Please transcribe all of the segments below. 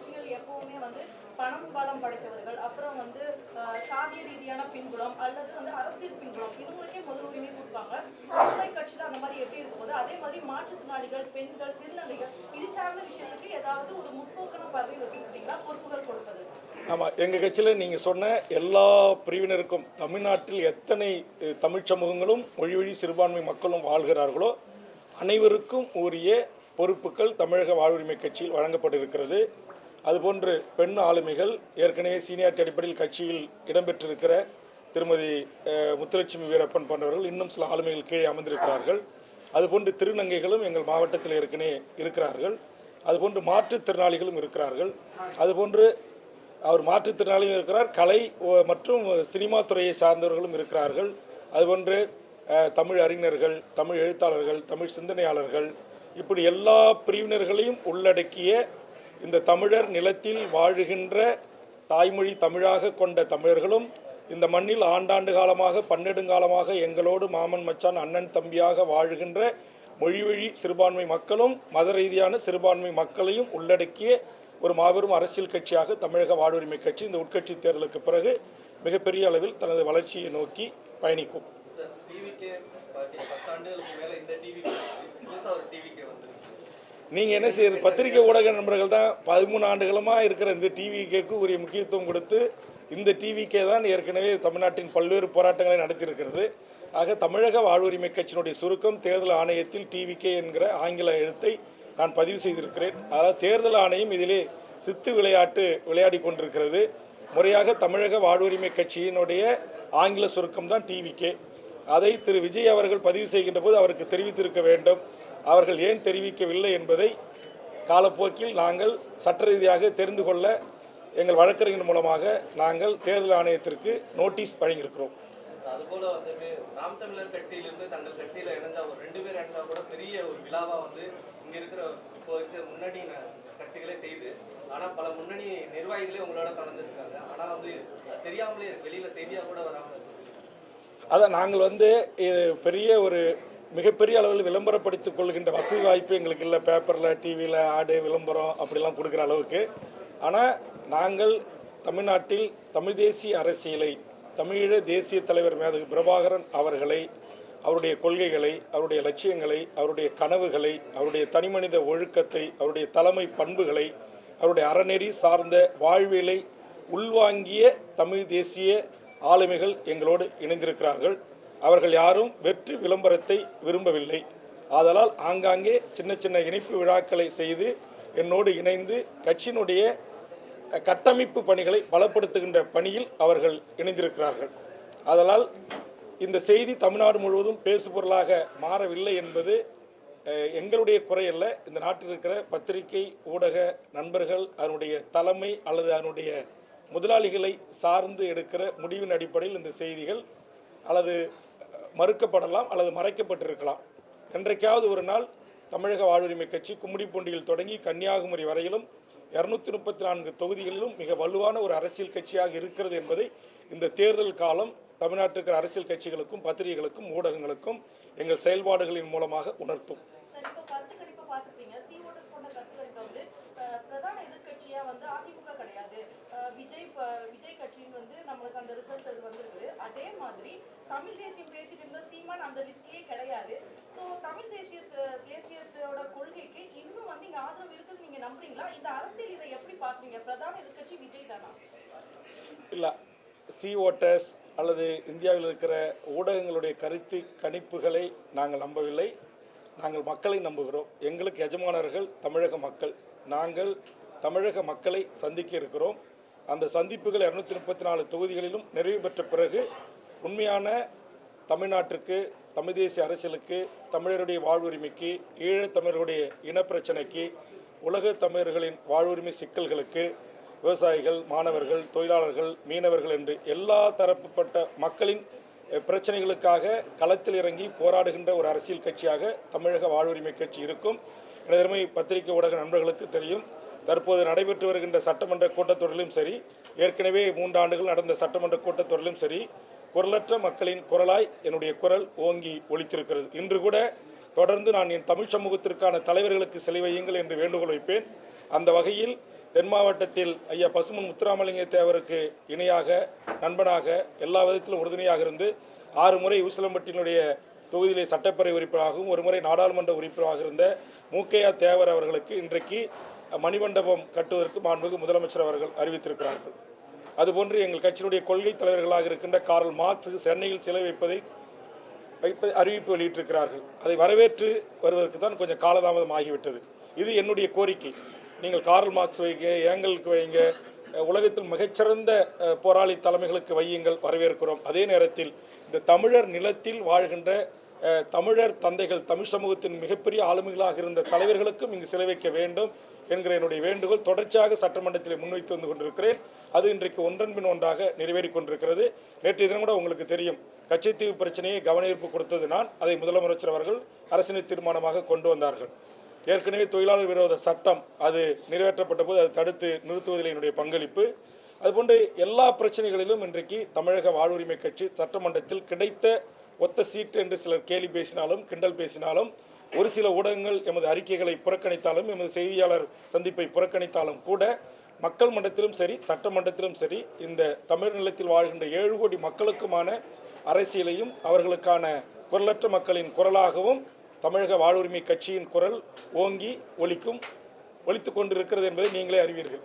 கட்சிகள் எப்பவுமே வந்து பணம் பலம் படைத்தவர்கள் அப்புறம் வந்து சாதிய ரீதியான பின்புலம் அல்லது வந்து அரசியல் பின்புலம் இவங்களுக்கே முதல் உரிமை கொடுப்பாங்க. விடுதலை கட்சியில் அந்த மாதிரி எப்படி இருக்கும்போது அதே மாதிரி மாற்றுத்திறனாளிகள் பெண்கள் திருநங்கைகள் இது சார்ந்த விஷயத்துக்கு ஏதாவது ஒரு முற்போக்கான பதவி வச்சுக்கிட்டீங்கன்னா பொறுப்புகள் கொடுப்பது. ஆமாம் எங்கள் கட்சியில் நீங்கள் சொன்ன எல்லா பிரிவினருக்கும் தமிழ்நாட்டில் எத்தனை தமிழ் சமூகங்களும் மொழி வழி சிறுபான்மை மக்களும் வாழ்கிறார்களோ அனைவருக்கும் உரிய பொறுப்புகள் தமிழக வாழ்வுரிமை கட்சியில் வழங்கப்பட்டிருக்கிறது. அதுபோன்று பெண் ஆளுமைகள் ஏற்கனவே சீனியாரிட்டி அடிப்படையில் கட்சியில் இடம்பெற்றிருக்கிற திருமதி முத்துலட்சுமி வீரப்பன் போன்றவர்கள் இன்னும் சில ஆளுமைகள் கீழே அமர்ந்திருக்கிறார்கள். அதுபோன்று திருநங்கைகளும் எங்கள் மாவட்டத்தில் ஏற்கனவே இருக்கிறார்கள். அதுபோன்று மாற்றுத்திறனாளிகளும் இருக்கிறார்கள். அதுபோன்று அவர் மாற்றுத்திறனாளியும் இருக்கிறார். கலை மற்றும் சினிமா துறையை சார்ந்தவர்களும் இருக்கிறார்கள். அதுபோன்று தமிழ் அறிஞர்கள் தமிழ் எழுத்தாளர்கள் தமிழ் சிந்தனையாளர்கள் இப்படி எல்லா பிரிவினர்களையும் உள்ளடக்கிய இந்த தமிழர் நிலத்தில் வாழுகின்ற தாய்மொழி தமிழாக கொண்ட தமிழர்களும் இந்த மண்ணில் ஆண்டாண்டு காலமாக பன்னெடுங்காலமாக எங்களோடு மாமன் மச்சான் அண்ணன் தம்பியாக வாழுகின்ற மொழிவழி சிறுபான்மை மக்களும் மத ரீதியான சிறுபான்மை மக்களையும் உள்ளடக்கிய ஒரு மாபெரும் அரசியல் கட்சியாக தமிழக வாழ்வுரிமை கட்சி இந்த உட்கட்சி தேர்தலுக்கு பிறகு மிகப்பெரிய அளவில் தனது வளர்ச்சியை நோக்கி பயணிக்கும். நீங்கள் என்ன செய்யுது பத்திரிகை ஊடக நண்பர்கள் தான் பதிமூணு ஆண்டுகளமாக இருக்கிற இந்த டிவிகேக்கு உரிய முக்கியத்துவம் கொடுத்து இந்த டிவிக்கே தான் ஏற்கனவே தமிழ்நாட்டின் பல்வேறு போராட்டங்களை நடத்தியிருக்கிறது. ஆக தமிழக வாழ்வுரிமை கட்சியினுடைய சுருக்கம் தேர்தல் ஆணையத்தில் டிவிகே என்கிற ஆங்கில எழுத்தை நான் பதிவு செய்திருக்கிறேன். அதாவது தேர்தல் ஆணையம் இதிலே சித்து விளையாட்டு விளையாடி கொண்டிருக்கிறது. முறையாக தமிழக வாழ்வுரிமை கட்சியினுடைய ஆங்கில சுருக்கம் தான் டிவிகே அதை திரு விஜய் அவர்கள் பதிவு செய்கின்ற போது அவருக்கு தெரிவித்திருக்க வேண்டும். அவர்கள் ஏன் தெரிவிக்கவில்லை என்பதை காலப்போக்கில் நாங்கள் சட்ட ரீதியாக தெரிந்து கொள்ள எங்கள் வழக்கறிஞர் மூலமாக நாங்கள் தேர்தல் ஆணையத்திற்கு நோட்டீஸ் வழங்கியிருக்கிறோம். அதுபோல வந்து நாம் தமிழர் கட்சியிலிருந்து தங்கள் கட்சியில் இணைஞ்சா ஒரு ரெண்டு பேர் இணைஞ்சா கூட பெரிய ஒரு விழாவாக வந்து இங்கே இருக்கிற இப்போ இருக்கிற முன்னணி ந- கட்சிகளே செய்து ஆனால் பல முன்னணி நிர்வாகிகளே உங்களோட கலந்துருக்காங்க. ஆனால் வந்து தெரியாமலே இருக்கு. வெளியில செய்தியா கூட வராமல் அதை அதான் நாங்கள் வந்து பெரிய ஒரு மிகப்பெரிய அளவில் விளம்பரப்படுத்திக் கொள்கின்ற வசதி வாய்ப்பு எங்களுக்கு இல்லை. பேப்பரில் டிவியில் ஆடு விளம்பரம் அப்படிலாம் கொடுக்குற அளவுக்கு. ஆனால் நாங்கள் தமிழ்நாட்டில் தமிழ் தேசிய அரசியலை தமிழீழ தேசிய தலைவர் மேதகு பிரபாகரன் அவர்களை அவருடைய கொள்கைகளை அவருடைய லட்சியங்களை அவருடைய கனவுகளை அவருடைய தனிமனித ஒழுக்கத்தை அவருடைய தலைமை பண்புகளை அவருடைய அறநெறி சார்ந்த வாழ்வியலை உள்வாங்கிய தமிழ் தேசிய ஆளுமைகள் எங்களோடு இணைந்திருக்கிறார்கள். அவர்கள் யாரும் வெற்றி விளம்பரத்தை விரும்பவில்லை. ஆதலால் ஆங்காங்கே சின்ன சின்ன இணைப்பு விழாக்களை செய்து என்னோடு இணைந்து கட்சியினுடைய கட்டமைப்பு பணிகளை பலப்படுத்துகின்ற பணியில் அவர்கள் இணைந்திருக்கிறார்கள். ஆதலால் இந்த செய்தி தமிழ்நாடு முழுவதும் பேசுபொருளாக மாறவில்லை என்பது எங்களுடைய குறையல்ல இந்த நாட்டில் இருக்கிற பத்திரிகை ஊடக நண்பர்கள் அதனுடைய தலைமை அல்லது அதனுடைய முதலாளிகளை சார்ந்து எடுக்கிற முடிவின் அடிப்படையில் இந்த செய்திகள் அல்லது மறுக்கப்படலாம் அல்லது மறைக்கப்பட்டிருக்கலாம். என்றைக்காவது ஒரு நாள் தமிழக வாழ்வுரிமை கட்சி கும்மிடிப்பூண்டியில் தொடங்கி கன்னியாகுமரி வரையிலும் இரநூத்தி முப்பத்தி நான்கு தொகுதிகளிலும் மிக வலுவான ஒரு அரசியல் கட்சியாக இருக்கிறது என்பதை இந்த தேர்தல் காலம் தமிழ்நாட்டில் அரசியல் கட்சிகளுக்கும் பத்திரிகைகளுக்கும் ஊடகங்களுக்கும் எங்கள் செயல்பாடுகளின் மூலமாக உணர்த்தும் சரி இப்போ கருத்து கணிப்பை பார்த்துருப்பீங்க சி ஓட்டர்ஸ் கொண்ட கருத்து கணிப்பை வந்து அஹ், பிரதான எதிர்க்கட்சியா வந்து அதிமுக கிடையாது அஹ், விஜய் ப- விஜய் கட்சின்னு வந்து நம்மளுக்கு அந்த ரிசல்ட் அது வந்திருக்கு. அதே மாதிரி தமிழ் தேசியம் பேசிட்டு இருந்த சீமான் அந்த லிஸ்ட்லயே கிடையாது. ஸோ தமிழ் தேசிய தேசியத்தோட கொள்கைக்கு இன்னும் வந்து இங்கே ஆதரவு இருக்குன்னு நீங்கள் நம்புறீங்களா? இந்த அரசியல் இதை எப்படி பார்க்குறீங்க? பிரதான எதிர்கட்சி விஜய் தானா? இல்லை சி ஓட்டர்ஸ் அல்லது இந்தியாவில் இருக்கிற ஊடகங்களுடைய கருத்து கணிப்புகளை நாங்கள் நம்பவில்லை. நாங்கள் மக்களை நம்புகிறோம். எங்களுக்கு எஜமானர்கள் தமிழக மக்கள். நாங்கள் தமிழக மக்களை சந்திக்க இருக்கிறோம். அந்த சந்திப்புகள் இரநூத்தி முப்பத்தி நாலு தொகுதிகளிலும் நிறைவு பெற்ற பிறகு உண்மையான தமிழ்நாட்டிற்கு தமிழ் தேசிய அரசியலுக்கு தமிழருடைய வாழ்வுரிமைக்கு ஈழத்தமிழர்களுடைய தமிழருடைய இனப்பிரச்சனைக்கு உலக தமிழர்களின் வாழ்வுரிமை சிக்கல்களுக்கு விவசாயிகள் மாணவர்கள் தொழிலாளர்கள் மீனவர்கள் என்று எல்லா தரப்புப்பட்ட மக்களின் பிரச்சனைகளுக்காக களத்தில் இறங்கி போராடுகின்ற ஒரு அரசியல் கட்சியாக தமிழக வாழ்வுரிமை கட்சி இருக்கும். எனது பத்திரிகை ஊடக நண்பர்களுக்கு தெரியும் தற்போது நடைபெற்று வருகின்ற சட்டமன்ற கூட்டத்தொடரிலும் சரி ஏற்கனவே மூன்று ஆண்டுகள் நடந்த சட்டமன்ற கூட்டத்தொடரிலும் சரி குரலற்ற மக்களின் குரலாய் என்னுடைய குரல் ஓங்கி ஒழித்திருக்கிறது இன்று கூட தொடர்ந்து நான் என் தமிழ் சமூகத்திற்கான தலைவர்களுக்கு சிலை வையுங்கள் என்று வேண்டுகோள் வைப்பேன். அந்த வகையில் தென் மாவட்டத்தில் ஐயா பசுமன் முத்துராமலிங்க தேவருக்கு இணையாக நண்பனாக எல்லா விதத்திலும் உறுதுணையாக இருந்து ஆறு முறை உசிலம்பட்டினுடைய தொகுதியிலே சட்டப்பேரவை உறுப்பினராகவும் ஒரு முறை நாடாளுமன்ற உறுப்பினராக இருந்த மூக்கையா தேவர் அவர்களுக்கு இன்றைக்கு மணிமண்டபம் கட்டுவதற்கு மாண்புமிகு முதலமைச்சர் அவர்கள் அறிவித்திருக்கிறார்கள். அதுபோன்று எங்கள் கட்சியினுடைய கொள்கை தலைவர்களாக இருக்கின்ற கார்ல் மார்க்ஸுக்கு சென்னையில் சிலை வைப்பதை வைப்ப அறிவிப்பு வெளியிட்டிருக்கிறார்கள். அதை வரவேற்று வருவதற்கு தான் கொஞ்சம் காலதாமதம் ஆகிவிட்டது. இது என்னுடைய கோரிக்கை. நீங்கள் கார்ல் மார்க்ஸ் வைங்க ஏங்கலுக்கு வைங்க உலகத்தில் மிகச்சிறந்த போராளி தலைமைகளுக்கு வையுங்கள் வரவேற்கிறோம். அதே நேரத்தில் இந்த தமிழர் நிலத்தில் வாழ்கின்ற தமிழர் தந்தைகள் தமிழ் சமூகத்தின் மிகப்பெரிய ஆளுமைகளாக இருந்த தலைவர்களுக்கும் இங்கு சிலை வைக்க வேண்டும். என்கிற என்னுடைய வேண்டுகோள் தொடர்ச்சியாக சட்டமன்றத்தில் முன்வைத்து வந்து கொண்டிருக்கிறேன். அது இன்றைக்கு ஒன்றன் பின் ஒன்றாக நிறைவேறி கொண்டிருக்கிறது. நேற்றைய தினம் கூட உங்களுக்கு தெரியும். கச்சைத்தீவு பிரச்சனையை கவனஈர்ப்பு கொடுத்தது நான். அதை முதலமைச்சர் அவர்கள் அரசினை தீர்மானமாக கொண்டு வந்தார்கள். ஏற்கனவே தொழிலாளர் விரோத சட்டம் அது நிறைவேற்றப்பட்ட போது அதை தடுத்து நிறுத்துவதில் என்னுடைய பங்களிப்பு. அதுபோன்று எல்லா பிரச்சனைகளிலும் இன்றைக்கு தமிழக வாழ்வுரிமை கட்சி சட்டமன்றத்தில் கிடைத்த ஒத்த சீட்டு என்று சிலர் கேலி பேசினாலும் கிண்டல் பேசினாலும் ஒரு சில ஊடகங்கள் எமது அறிக்கைகளை புறக்கணித்தாலும் எமது செய்தியாளர் சந்திப்பை புறக்கணித்தாலும் கூட மக்கள் மன்றத்திலும் சரி சட்டமன்றத்திலும் சரி இந்த தமிழ் நிலத்தில் வாழ்கின்ற ஏழு கோடி மக்களுக்குமான அரசியலையும் அவர்களுக்கான குரலற்ற மக்களின் குரலாகவும் தமிழக வாழ்வுரிமை கட்சியின் குரல் ஓங்கி ஒலிக்கும் ஒழித்து கொண்டிருக்கிறது என்பதை நீங்களே அறிவீர்கள்.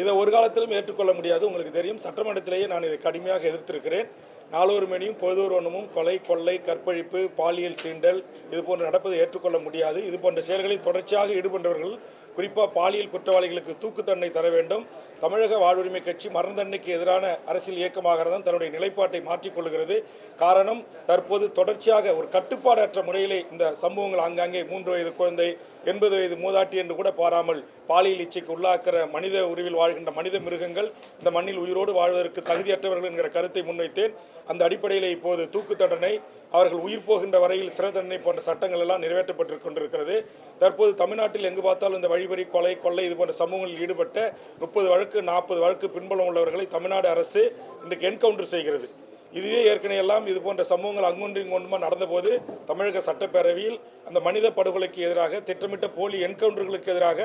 இதை ஒரு காலத்திலும் ஏற்றுக்கொள்ள முடியாது. உங்களுக்கு தெரியும் சட்டமன்றத்திலேயே நான் இதை கடுமையாக எதிர்த்திருக்கிறேன். நாளொரு மணியும் பொழுதொரு ஒன்றுமும் கொலை கொள்ளை கற்பழிப்பு பாலியல் சீண்டல் இது போன்று நடப்பதை ஏற்றுக்கொள்ள முடியாது. இது போன்ற செயல்களில் தொடர்ச்சியாக ஈடுபட்டவர்கள் குறிப்பாக பாலியல் குற்றவாளிகளுக்கு தூக்கு தண்டனை தர வேண்டும். தமிழக வாழ்வுரிமை கட்சி மரண எதிரான அரசியல் இயக்கமாக தான் தன்னுடைய நிலைப்பாட்டை மாற்றிக்கொள்கிறது காரணம் தற்போது தொடர்ச்சியாக ஒரு கட்டுப்பாடற்ற முறையிலே இந்த சம்பவங்கள் ஆங்காங்கே மூன்று வயது குழந்தை எண்பது வயது மூதாட்டி என்று கூட பாராமல் பாலியல் இச்சைக்கு உள்ளாக்கிற மனித உருவில் வாழ்கின்ற மனித மிருகங்கள் இந்த மண்ணில் உயிரோடு வாழ்வதற்கு தகுதியற்றவர்கள் என்கிற கருத்தை முன்வைத்தேன். அந்த அடிப்படையில் இப்போது தூக்கு தண்டனை அவர்கள் உயிர் போகின்ற வரையில் சிறை தண்டனை போன்ற சட்டங்கள் எல்லாம் நிறைவேற்றப்பட்டு கொண்டிருக்கிறது. தற்போது தமிழ்நாட்டில் எங்கு பார்த்தாலும் இந்த வழிபறி கொலை கொள்ளை இது போன்ற சமூகங்களில் ஈடுபட்ட முப்பது வழக்கு நாற்பது வழக்கு பின்பலம் உள்ளவர்களை தமிழ்நாடு அரசு இன்றைக்கு என்கவுண்டர் செய்கிறது. இதுவே ஏற்கனவே எல்லாம் இது போன்ற சம்பவங்கள் அங்கொன்று இங்கொன்றுமா நடந்தபோது தமிழக சட்டப்பேரவையில் அந்த மனித படுகொலைக்கு எதிராக திட்டமிட்ட போலி என்கவுண்டர்களுக்கு எதிராக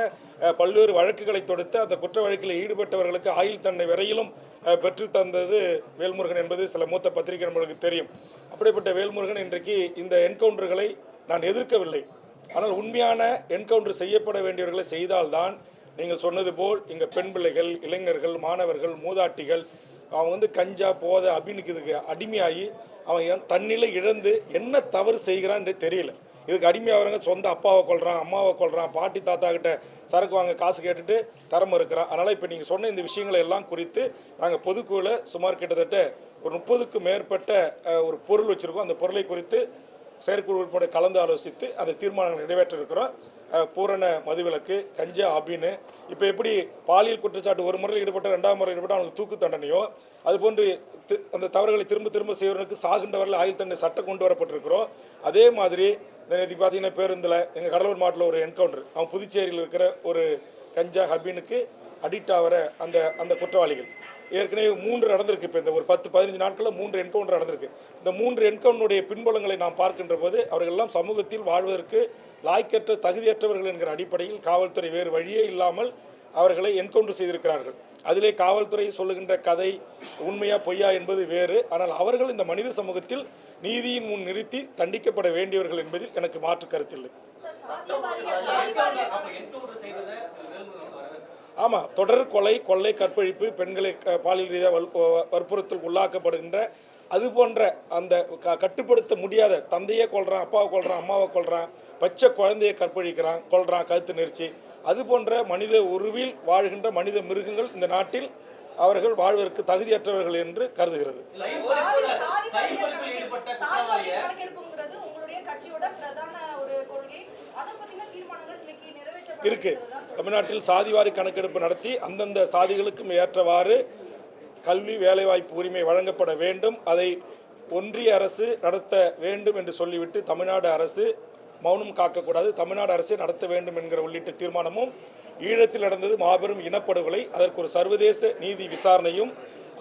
பல்வேறு வழக்குகளை தொடுத்து அந்த குற்ற வழக்கில் ஈடுபட்டவர்களுக்கு ஆயுள் தண்டனை வரையிலும் பெற்றுத்தந்தது பெற்று தந்தது வேல்முருகன் என்பது சில மூத்த பத்திரிகை நம்மளுக்கு தெரியும். அப்படிப்பட்ட வேல்முருகன் இன்றைக்கு இந்த என்கவுண்டர்களை நான் எதிர்க்கவில்லை. ஆனால் உண்மையான என்கவுண்டர் செய்யப்பட வேண்டியவர்களை செய்தால்தான் நீங்கள் சொன்னது போல் இங்கே பெண் பிள்ளைகள் இளைஞர்கள் மாணவர்கள் மூதாட்டிகள் அவன் வந்து கஞ்சா போதை அப்படின்னு இதுக்கு அடிமையாகி அவன் தண்ணியில் தன்னிலை இழந்து என்ன தவறு செய்கிறான்னு தெரியல. இதுக்கு அடிமையாகிறவங்க சொந்த அப்பாவை கொள்கிறான் அம்மாவை கொள்கிறான் பாட்டி தாத்தா கிட்ட சரக்கு வாங்க காசு கேட்டுட்டு தரம் இருக்கிறான் அதனால் இப்போ நீங்கள் சொன்ன இந்த விஷயங்களை எல்லாம் குறித்து நாங்கள் பொதுக்குழுவில் சுமார் கிட்டத்தட்ட ஒரு முப்பதுக்கும் மேற்பட்ட ஒரு பொருள் வச்சுருக்கோம். அந்த பொருளை குறித்து செயற்குழு உறுப்பினர் கலந்து ஆலோசித்து அந்த தீர்மானங்களை நிறைவேற்ற இருக்கிறோம் பூரண மதுவிலக்கு கஞ்சா அபின்னு இப்போ எப்படி பாலியல் குற்றச்சாட்டு ஒரு முறையில் ஈடுபட்ட ரெண்டாம் முறை ஈடுபட்ட அவனுக்கு தூக்கு தண்டனையோ அதுபோன்று அந்த தவறுகளை திரும்ப திரும்ப செய்வதற்கு சாகின்றவர்கள் ஆயுள் தண்டனை சட்டம் கொண்டு வரப்பட்டிருக்கிறோம். அதே மாதிரி நேற்று பார்த்தீங்கன்னா பேருந்தில் எங்கள் கடலூர் மாவட்டத்தில் ஒரு என்கவுண்டர் அவன் புதுச்சேரியில் இருக்கிற ஒரு கஞ்சா ஹபினுக்கு அடிக்ட் ஆகிற அந்த அந்த குற்றவாளிகள். ஏற்கனவே மூன்று நடந்திருக்கு. இப்போ இந்த ஒரு பத்து பதினஞ்சு நாட்களில் மூன்று என்கவுண்டர் நடந்திருக்கு. இந்த மூன்று என்கவுண்டருடைய பின்புலங்களை நாம் பார்க்கின்ற போது அவர்கள் எல்லாம் சமூகத்தில் வாழ்வதற்கு லாய்க்கற்ற தகுதியற்றவர்கள் என்கிற அடிப்படையில் காவல்துறை வேறு வழியே இல்லாமல் அவர்களை என்கவுண்டர் செய்திருக்கிறார்கள். அதிலே காவல்துறை சொல்லுகின்ற கதை உண்மையா பொய்யா என்பது வேறு. ஆனால் அவர்கள் இந்த மனித சமூகத்தில் நீதியின் முன் நிறுத்தி தண்டிக்கப்பட வேண்டியவர்கள் என்பதில் எனக்கு மாற்று கருத்தில்லை அப்ப என்கவுண்டர் செய்ததை வேல்முருகன் வரவேற்கிறார் ஆமாம் தொடர் கொலை கொள்ளை கற்பழிப்பு பெண்களை க- பாலியல் ரீதியாக வல் வற்புறுத்தல் உள்ளாக்கப்படுகின்ற அது போன்ற அந்த க கட்டுப்படுத்த முடியாத தந்தையே கொள்றான் அப்பாவை கொள்றான் அம்மாவை கொள்றான் பச்சை குழந்தையை கற்பழிக்கிறான் கொள்றான் கழுத்து நெரிச்சு. அது போன்ற மனித உருவில் வாழ்கின்ற மனித மிருகங்கள் இந்த நாட்டில் அவர்கள் வாழ்வதற்கு தகுதியற்றவர்கள் என்று கருதுகிறது. ஈடுபட்ட இருக்குது தமிழ்நாட்டில் சாதிவாரி கணக்கெடுப்பு நடத்தி அந்தந்த சாதிகளுக்கும் ஏற்றவாறு கல்வி வேலைவாய்ப்பு உரிமை வழங்கப்பட வேண்டும். அதை ஒன்றிய அரசு நடத்த வேண்டும் என்று சொல்லிவிட்டு தமிழ்நாடு அரசு மௌனம் காக்கக்கூடாது. தமிழ்நாடு அரசே நடத்த வேண்டும் என்கிற உள்ளிட்ட தீர்மானமும் ஈழத்தில் நடந்தது மாபெரும் இனப்படுகொலை. அதற்கு ஒரு சர்வதேச நீதி விசாரணையும்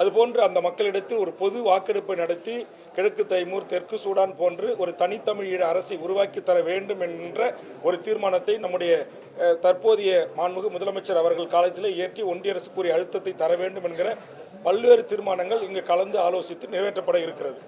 அதுபோன்று அந்த மக்களிடத்தில் ஒரு பொது வாக்கெடுப்பை நடத்தி கிழக்கு தைமூர் தெற்கு சூடான் போன்று ஒரு தனித்தமிழீழ அரசை உருவாக்கி தர வேண்டும் என்ற ஒரு தீர்மானத்தை நம்முடைய தற்போதைய மாண்புமிகு முதலமைச்சர் அவர்கள் காலத்தில் ஏற்றி ஒன்றிய அரசு கூறிய அழுத்தத்தை தர வேண்டும் என்கிற பல்வேறு தீர்மானங்கள் இங்கு கலந்து ஆலோசித்து நிறைவேற்றப்பட இருக்கிறது.